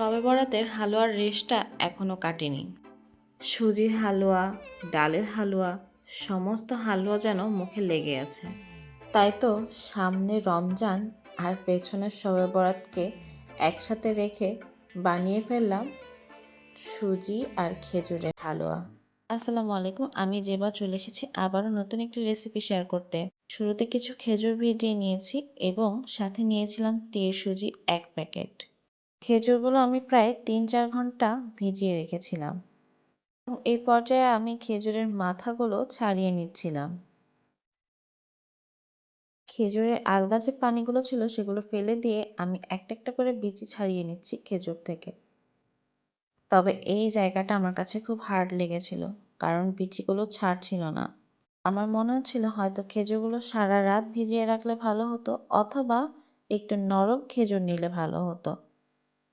তবে বরাতের হালুয়ার রেশটা এখনও কাটেনি। সুজির হালুয়া, ডালের হালুয়া, সমস্ত হালুয়া যেন মুখে লেগে আছে। তাই তো সামনে রমজান আর পেছনের শবে বরাতকে একসাথে রেখে বানিয়ে ফেললাম সুজি আর খেজুরের হালুয়া। আসসালামু আলাইকুম, আমি জেবা চলে এসেছি আবারও নতুন একটি রেসিপি শেয়ার করতে। শুরুতে কিছু খেজুর ভিজিয়ে নিয়েছি এবং সাথে নিয়েছিলাম তীর সুজি এক প্যাকেট। খেজুরগুলো আমি প্রায় তিন চার ঘণ্টা ভিজিয়ে রেখেছিলাম। এই পর্যায়ে আমি খেজুরের মাথাগুলো ছাড়িয়ে নিচ্ছিলাম। খেজুরের আলগা যে পানিগুলো ছিল সেগুলো ফেলে দিয়ে আমি একটা একটা করে বিচি ছাড়িয়ে নিচ্ছি খেজুর থেকে। তবে এই জায়গাটা আমার কাছে খুব হার্ড লেগেছিল, কারণ বিচিগুলো ছাড়ছিল না। আমার মনে হচ্ছিল হয়তো খেজুরগুলো সারা রাত ভিজিয়ে রাখলে ভালো হতো, অথবা একটু নরম খেজুর নিলে ভালো হতো।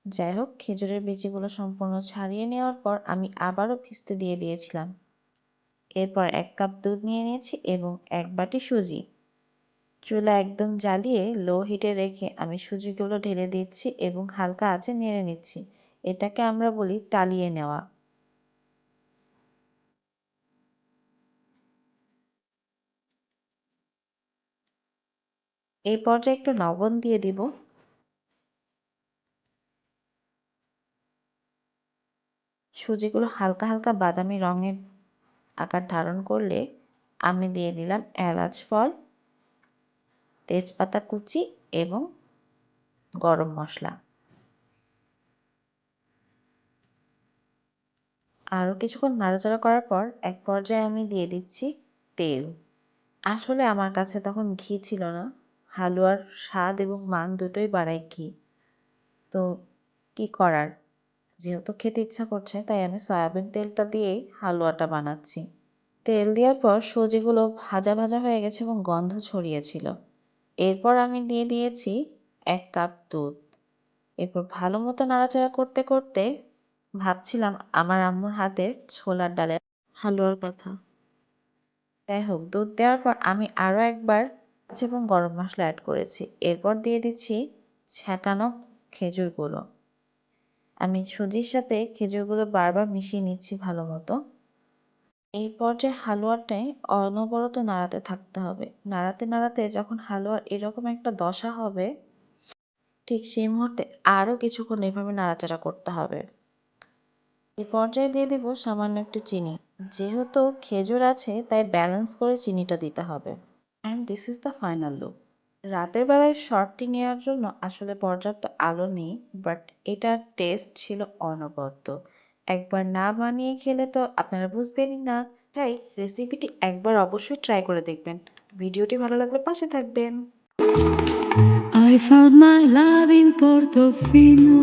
যাই হোক, খেজুরের বিচিগুলো সম্পূর্ণ ছাড়িয়ে নেওয়ার পর আমি আবারও ভিজতে দিয়ে দিয়েছিলাম। এরপর এক কাপ দুধ নিয়ে নিয়েছি এবং এক বাটি সুজি। চুলা একদম জ্বালিয়ে লো হিটে রেখে আমি সুজিগুলো ঢেলে দিচ্ছি এবং হালকা আঁচে নেড়ে নিচ্ছি। এটাকে আমরা বলি টালিয়ে নেওয়া। এই পর্যায়ে একটু লবণ দিয়ে দিব। সুজিগুলো হালকা হালকা বাদামি রঙের আকার ধারণ করলে আমি দিয়ে দিলাম এলাচ, ফল, তেজপাতা কুচি এবং গরম মশলা। আরও কিছুক্ষণ নাড়াচাড়া করার পর এক পর্যায়ে আমি দিয়ে দিচ্ছি তেল। আসলে আমার কাছে তখন ঘি ছিল না, হালুয়ার স্বাদ এবং মান দুটোই বাড়ায় ঘি। তো কি করার? যেহেতু খেতে ইচ্ছা করছে, তাই আমি সয়াবিন তেলটা দিয়েই হালুয়াটা বানাচ্ছি। তেল দেওয়ার পর সুজিগুলো ভাজা ভাজা হয়ে গেছে এবং গন্ধ ছড়িয়েছিল এরপর আমি দিয়ে দিয়েছি এক কাপ দুধ। এরপর ভালো মতো নাড়াচাড়া করতে করতে ভাবছিলাম আমার আম্মুর হাতের ছোলার ডালের হালুয়ার কথা। যাই হোক, দুধ দেওয়ার পর আমি আরও একবার এবং গরম মশলা অ্যাড করেছি। এরপর দিয়ে দিচ্ছি ছ্যাঁকানো খেজুরগুলো। আমি সুজির সাথে খেজুরগুলো বারবার মিশিয়ে নিচ্ছি ভালো মতো। এই পর্যায়ে হালুয়াটাই অনবরত নাড়াতে থাকতে হবে। নাড়াতে নাড়াতে যখন হালুয়ার এরকম একটা দশা হবে, ঠিক সেই মুহূর্তে আরও কিছুক্ষণ এভাবে নাড়াচাড়া করতে হবে। এই পর্যায়ে দিয়ে দেব সামান্য একটু চিনি। যেহেতু খেজুর আছে, তাই ব্যালেন্স করে চিনিটা দিতে হবে। And this is the final look রাতের বেলায় শর্টটি নেওয়ার জন্য আসলে পর্যাপ্ত আলো নেই বাট এটার টেস্ট ছিল অনবদ্য। একবার না বানিয়ে খেলে তো আপনারা বুঝবেনই না। তাই রেসিপিটি একবার অবশ্যই ট্রাই করে দেখবেন। ভিডিওটি ভালো লাগলে পাশে থাকবেন। I found my love in Portofino.